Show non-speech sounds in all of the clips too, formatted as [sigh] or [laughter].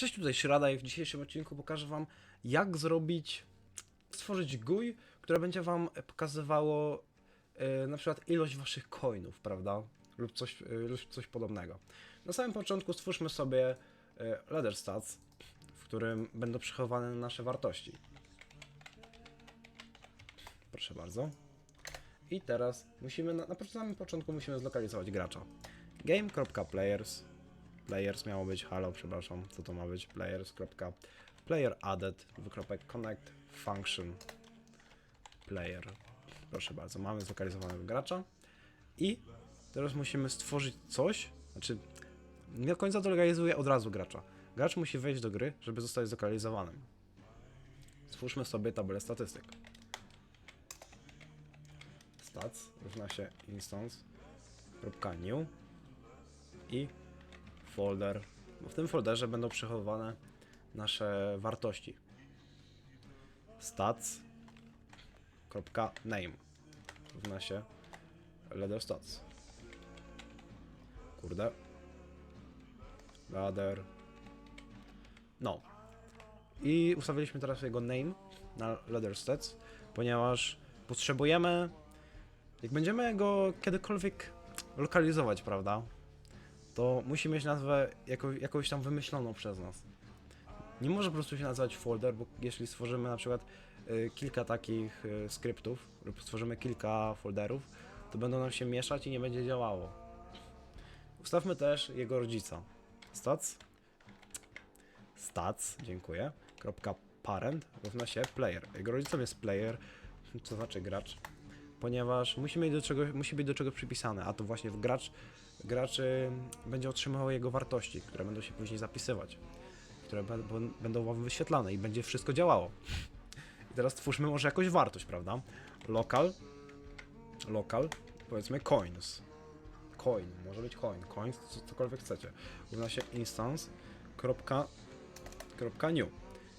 Cześć, tutaj Shradaj. W dzisiejszym odcinku pokażę Wam, jak zrobić, stworzyć GUI, które będzie Wam pokazywało e, na przykład ilość Waszych coinów, prawda? Lub coś, e, lub coś podobnego. Na samym początku stwórzmy sobie e, ladder stats, w którym będą przechowane nasze wartości. Proszę bardzo. I teraz musimy, na, na samym początku musimy zlokalizować gracza. Game.players players miało być, halo, przepraszam, co to ma być, players. player added, wykropek connect function player. Proszę bardzo, mamy zlokalizowanego gracza i teraz musimy stworzyć coś, znaczy nie do końca to legalizuje od razu gracza. Gracz musi wejść do gry, żeby zostać zlokalizowanym. Stwórzmy sobie tabelę statystyk. Stats równa się instance.new i folder. Bo w tym folderze będą przechowywane nasze wartości. stats.name równa się ladder stats. Kurde. Ladder. No. I ustawiliśmy teraz jego name na ladder stats, ponieważ potrzebujemy jak będziemy go kiedykolwiek lokalizować, prawda? To musi mieć nazwę jako, jakąś tam wymyśloną przez nas. Nie może po prostu się nazywać folder, bo jeśli stworzymy na przykład y, kilka takich y, skryptów lub stworzymy kilka folderów, to będą nam się mieszać i nie będzie działało. Ustawmy też jego rodzica. Stats. Stats, dziękuję. Kropka parent równa się player. Jego rodzicem jest player, co znaczy gracz, ponieważ musi, mieć do czego, musi być do czego przypisane, a to właśnie w gracz graczy będzie otrzymywał jego wartości, które będą się później zapisywać, które będą wyświetlane i będzie wszystko działało. I teraz twórzmy może jakąś wartość, prawda? Local, local, powiedzmy coins. Coin, może być coin, coins, co, cokolwiek chcecie. Równa się instance, kropka, kropka new.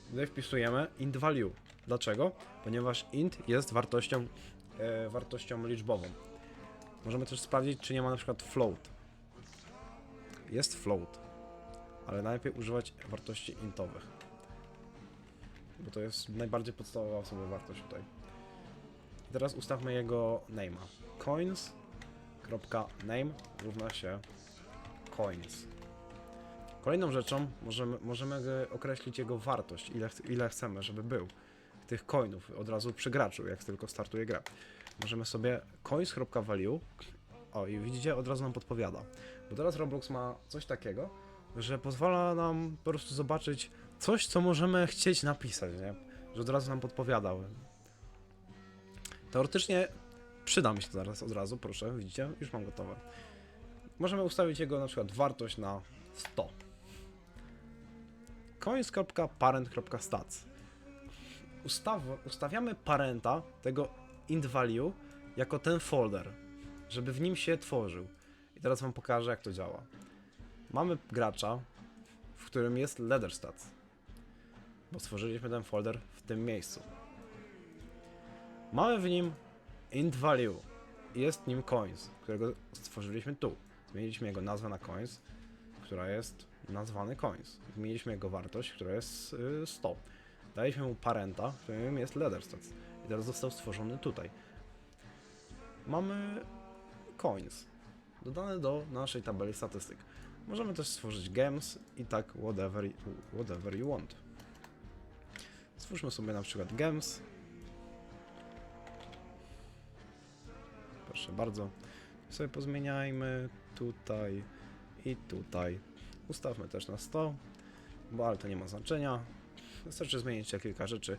Tutaj wpisujemy int value. Dlaczego? Ponieważ int jest wartością, e, wartością liczbową. Możemy też sprawdzić, czy nie ma na przykład float. Jest float, ale najlepiej używać wartości intowych. Bo to jest najbardziej podstawowa sobie wartość tutaj. Teraz ustawmy jego name'a. coins.name równa się coins. Kolejną rzeczą możemy, możemy określić jego wartość, ile, ile chcemy, żeby był tych coinów od razu przy graczu, jak tylko startuje grę. Możemy sobie coins.value o i widzicie, od razu nam podpowiada. Bo teraz Roblox ma coś takiego, że pozwala nam po prostu zobaczyć coś, co możemy chcieć napisać, nie? Że od razu nam podpowiadał. Teoretycznie przyda mi się to zaraz od razu, proszę, widzicie? Już mam gotowe. Możemy ustawić jego na przykład wartość na 100. coins.parent.stats Ustaw, ustawiamy parenta tego int value jako ten folder, żeby w nim się tworzył. I teraz wam pokażę jak to działa. Mamy gracza, w którym jest stats, bo stworzyliśmy ten folder w tym miejscu. Mamy w nim int value jest nim coins, którego stworzyliśmy tu. Zmieniliśmy jego nazwę na coins, która jest nazwany coins. Zmieniliśmy jego wartość, która jest y, 100. Daliśmy mu parenta, którym jest stats. I teraz został stworzony tutaj. Mamy coins dodane do naszej tabeli statystyk. Możemy też stworzyć gems i tak whatever, whatever you want. Stwórzmy sobie na przykład gems. Proszę bardzo. Sobie pozmieniajmy tutaj i tutaj. Ustawmy też na 100, bo ale to nie ma znaczenia. Wystarczy zmienić kilka rzeczy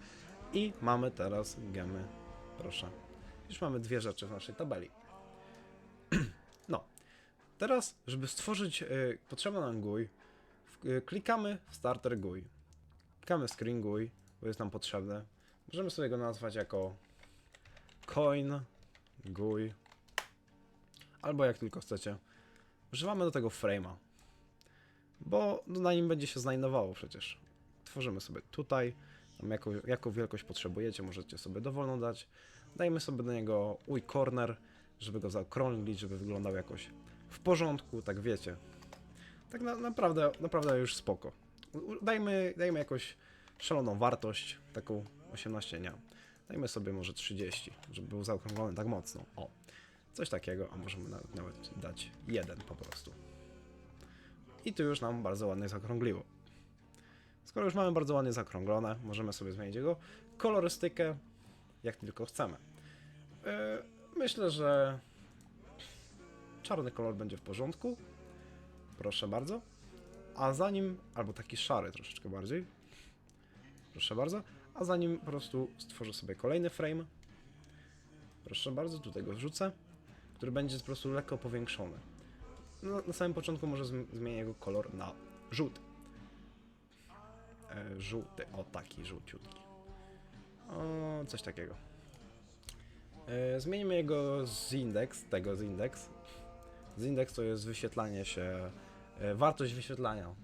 i mamy teraz gemy. Proszę. Już mamy dwie rzeczy w naszej tabeli. Teraz, żeby stworzyć y, potrzebny nam GUI, w, y, klikamy w Starter GUI. Klikamy Screen GUI, bo jest nam potrzebne. Możemy sobie go nazwać jako Coin GUI. Albo jak tylko chcecie. Używamy do tego frame'a. Bo no, na nim będzie się znajdowało przecież. Tworzymy sobie tutaj. Tam jaką, jaką wielkość potrzebujecie, możecie sobie dowolną dać. Dajmy sobie do niego uj corner, żeby go zaokrąglić, żeby wyglądał jakoś w porządku, tak wiecie. Tak na, naprawdę, naprawdę już spoko. dajmy, dajmy jakąś szaloną wartość, taką 18, nie. Dajmy sobie może 30, żeby był zaokrąglony tak mocno. O, coś takiego, a możemy nawet, nawet dać jeden po prostu. I tu już nam bardzo ładnie zaokrągliło. Skoro już mamy bardzo ładnie zaokrąglone, możemy sobie zmienić jego kolorystykę, jak tylko chcemy. Yy, myślę, że czarny kolor będzie w porządku. Proszę bardzo. A zanim, albo taki szary troszeczkę bardziej. Proszę bardzo. A zanim po prostu stworzę sobie kolejny frame. Proszę bardzo, tutaj go wrzucę. Który będzie po prostu lekko powiększony. No, na samym początku może zm- zmienię jego kolor na żółty. E, żółty, o taki żółciutki. O, coś takiego. E, zmienimy jego z indeks, tego z indeks. Z indeks to jest wyświetlanie się, e, wartość wyświetlania.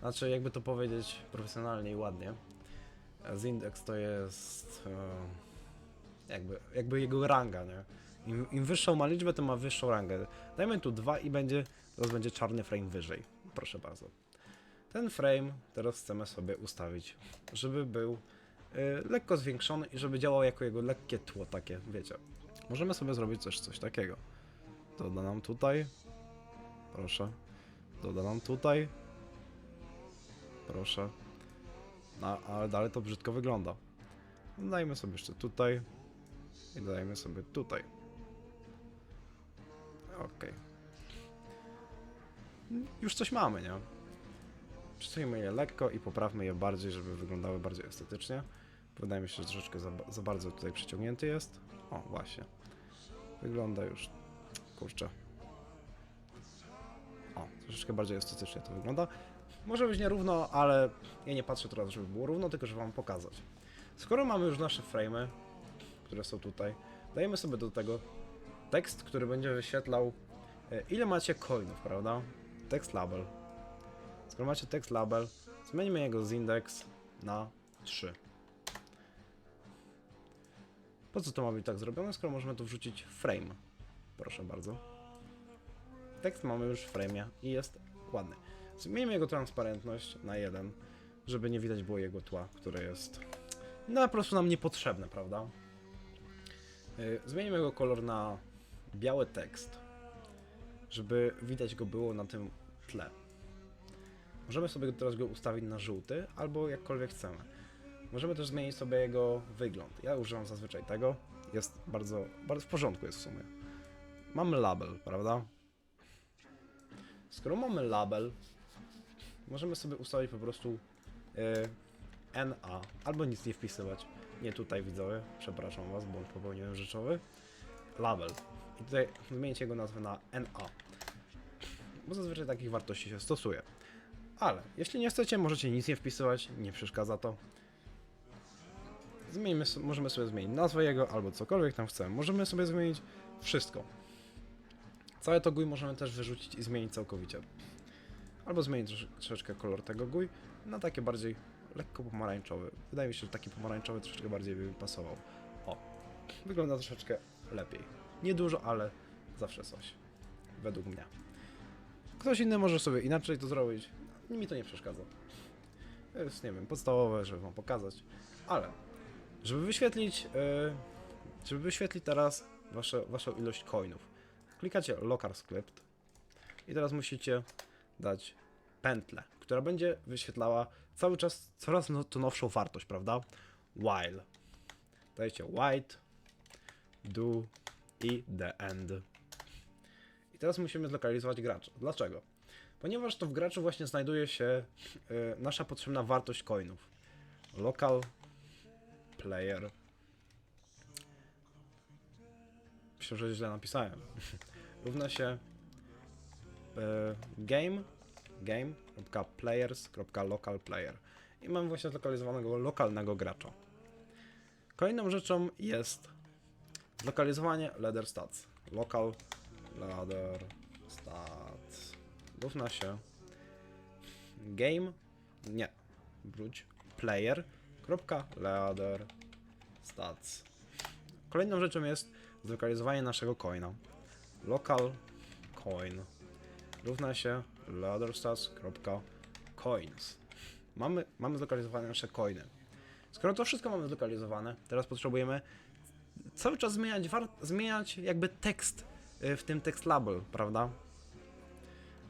Znaczy, jakby to powiedzieć profesjonalnie i ładnie. Z indeks to jest e, jakby, jakby jego ranga, nie? Im, Im wyższą ma liczbę, to ma wyższą rangę. Dajmy tu dwa i będzie, teraz będzie czarny frame wyżej. Proszę bardzo. Ten frame teraz chcemy sobie ustawić, żeby był e, lekko zwiększony i żeby działał jako jego lekkie tło takie, wiecie. Możemy sobie zrobić też coś takiego. Doda nam tutaj. Proszę. Doda nam tutaj. Proszę. No, ale dalej to brzydko wygląda. Dajmy sobie jeszcze tutaj. I dodajmy sobie tutaj. Okej. Już coś mamy, nie? Przesuńmy je lekko i poprawmy je bardziej, żeby wyglądały bardziej estetycznie. Wydaje mi się, że troszeczkę za, za bardzo tutaj przyciągnięty jest. O, właśnie. Wygląda już Kurczę. O, troszeczkę bardziej estetycznie to wygląda. Może być nierówno, ale ja nie patrzę teraz, żeby było równo, tylko żeby wam pokazać. Skoro mamy już nasze frame'y, które są tutaj, dajemy sobie do tego tekst, który będzie wyświetlał e, ile macie coinów, prawda? Text label. Skoro macie text label, zmienimy jego z index na 3. Po co to ma być tak zrobione, skoro możemy tu wrzucić frame? Proszę bardzo. Tekst mamy już w frame'ie i jest ładny. Zmienimy jego transparentność na 1, żeby nie widać było jego tła, które jest no po prostu nam niepotrzebne, prawda? Yy, Zmienimy jego kolor na biały tekst, żeby widać go było na tym tle. Możemy sobie teraz go ustawić na żółty, albo jakkolwiek chcemy. Możemy też zmienić sobie jego wygląd. Ja używam zazwyczaj tego. Jest bardzo, bardzo w porządku jest w sumie. Mamy label, prawda? Skoro mamy label, możemy sobie ustawić po prostu yy, NA, albo nic nie wpisywać. Nie tutaj widzowie, przepraszam was, bo popełniłem rzeczowy. Label. I tutaj zmienić jego nazwę na NA. Bo zazwyczaj takich wartości się stosuje. Ale jeśli nie chcecie, możecie nic nie wpisywać, nie przeszkadza to. Zmienimy, możemy sobie zmienić nazwę jego albo cokolwiek tam chcemy. Możemy sobie zmienić wszystko. Całe to GUI możemy też wyrzucić i zmienić całkowicie. Albo zmienić trosz, troszeczkę kolor tego GUI na taki bardziej lekko pomarańczowy. Wydaje mi się, że taki pomarańczowy troszeczkę bardziej by pasował. O, wygląda troszeczkę lepiej. Nie dużo, ale zawsze coś. Według mnie. Ktoś inny może sobie inaczej to zrobić. Mi to nie przeszkadza. Jest, nie wiem, podstawowe, żeby wam pokazać. Ale, żeby wyświetlić, yy, żeby wyświetlić teraz wasze, waszą ilość coinów, klikacie local script i teraz musicie dać pętlę, która będzie wyświetlała cały czas coraz no, to nowszą wartość, prawda? While. Dajecie white, do i the end. I teraz musimy zlokalizować gracza. Dlaczego? Ponieważ to w graczu właśnie znajduje się y, nasza potrzebna wartość coinów. Local player. Myślę, że źle napisałem. [laughs] Równa się y, game game.players.local player. I mam właśnie zlokalizowanego lokalnego gracza. Kolejną rzeczą jest zlokalizowanie ladder stats. Local ladder stats. Równa się game nie wróć player ladder stats. Kolejną rzeczą jest zlokalizowanie naszego coina. Local coin równa się ladderstats.coins. mamy, mamy zlokalizowane nasze coiny. Skoro to wszystko mamy zlokalizowane, teraz potrzebujemy cały czas zmieniać, zmieniać jakby tekst y, w tym text label, prawda?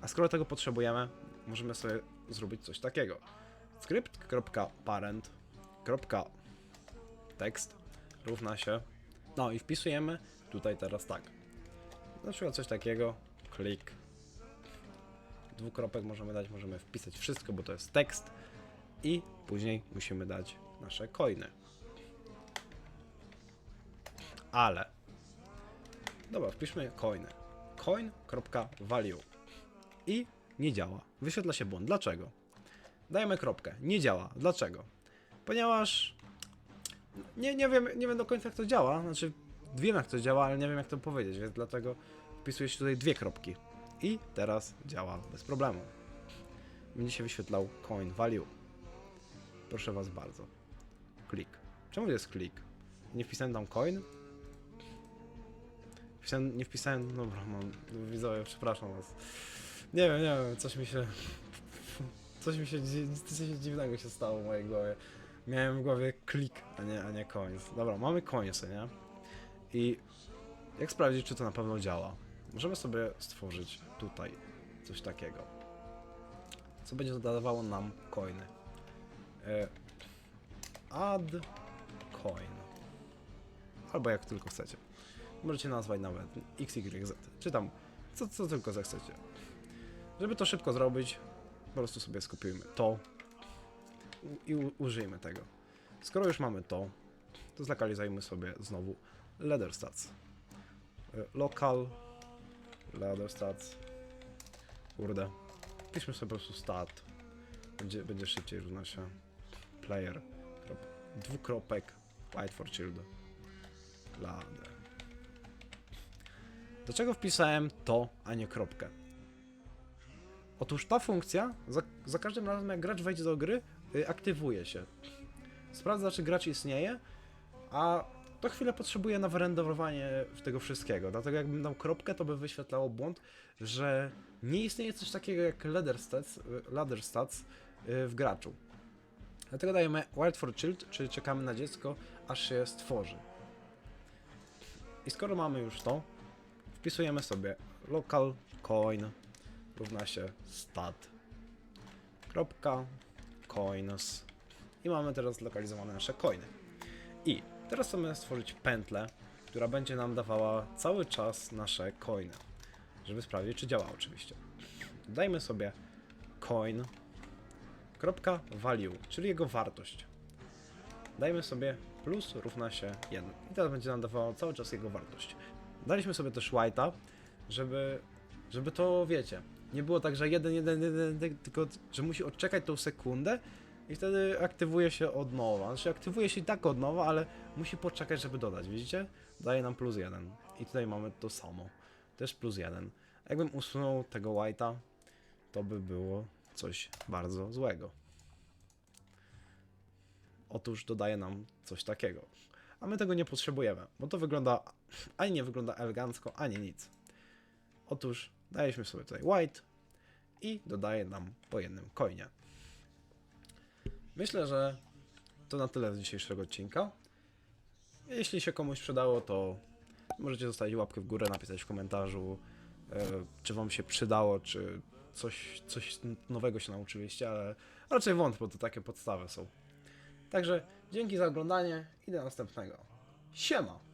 A skoro tego potrzebujemy, możemy sobie zrobić coś takiego. script.parent.text równa się no i wpisujemy tutaj teraz tak. Na przykład coś takiego, klik. Dwukropek możemy dać, możemy wpisać wszystko, bo to jest tekst. I później musimy dać nasze coiny. Ale. Dobra, wpiszmy coiny. Coin.value. I nie działa. Wyświetla się błąd. Dlaczego? Dajemy kropkę. Nie działa. Dlaczego? Ponieważ nie, nie, wiem, nie wiem do końca jak to działa. Znaczy, wiem jak to działa, ale nie wiem jak to powiedzieć, więc dlatego wpisuję się tutaj dwie kropki. I teraz działa bez problemu. Będzie się wyświetlał coin value. Proszę was bardzo. Klik. Czemu jest klik? Nie wpisałem tam coin? Wpisałem, nie wpisałem. Dobra, mam. Widzowie, przepraszam was. Nie wiem, nie wiem, coś mi się. Coś mi się, coś dziwnego się stało w mojej głowie. Miałem w głowie klik, a nie, a nie coins. Dobra, mamy coinsy, nie? I jak sprawdzić, czy to na pewno działa? Możemy sobie stworzyć tutaj coś takiego, co będzie dodawało nam coiny. E, add coin. Albo jak tylko chcecie. Możecie nazwać nawet XYZ, czy tam co, co tylko zechcecie. Żeby to szybko zrobić, po prostu sobie skopiujmy to i użyjmy tego. Skoro już mamy to, to zlokalizujmy sobie znowu ladder stats. Y, Local ladder stats. Kurde. Piszmy sobie po prostu stat. Będzie, będzie szybciej równa się player. Krop, dwukropek white for child. Ladder. Dlaczego wpisałem to, a nie kropkę? Otóż ta funkcja za, za każdym razem jak gracz wejdzie do gry, aktywuje się. Sprawdza, czy gracz istnieje, a to chwilę potrzebuje na wyrenderowanie tego wszystkiego. Dlatego jakbym dał kropkę, to by wyświetlało błąd, że nie istnieje coś takiego jak ladder stats, y, ladder stats y, w graczu. Dlatego dajemy wild for child, czyli czekamy na dziecko, aż się stworzy. I skoro mamy już to, wpisujemy sobie local coin równa się stat kropka coins i mamy teraz zlokalizowane nasze coiny. I teraz chcemy stworzyć pętlę, która będzie nam dawała cały czas nasze coiny, żeby sprawdzić, czy działa oczywiście. Dajmy sobie coin kropka value, czyli jego wartość. Dajmy sobie plus równa się 1 i teraz będzie nam dawało cały czas jego wartość. Daliśmy sobie też white'a, żeby, żeby to, wiecie, nie było tak, że jeden, jeden, jeden, jeden, tylko że musi odczekać tą sekundę i wtedy aktywuje się od nowa. Znaczy aktywuje się i tak od nowa, ale musi poczekać, żeby dodać, widzicie? Daje nam plus jeden. I tutaj mamy to samo. Też plus jeden. Jakbym usunął tego white'a, to by było coś bardzo złego. Otóż dodaje nam coś takiego. A my tego nie potrzebujemy, bo to wygląda ani nie wygląda elegancko, ani nic. Otóż daliśmy sobie tutaj white i dodaje nam po jednym coinie. Myślę, że to na tyle z dzisiejszego odcinka. Jeśli się komuś przydało, to możecie zostawić łapkę w górę, napisać w komentarzu, e, czy wam się przydało, czy coś, coś nowego się nauczyliście, ale raczej wątpię, bo to takie podstawy są. Także dzięki za oglądanie i do następnego. Siema!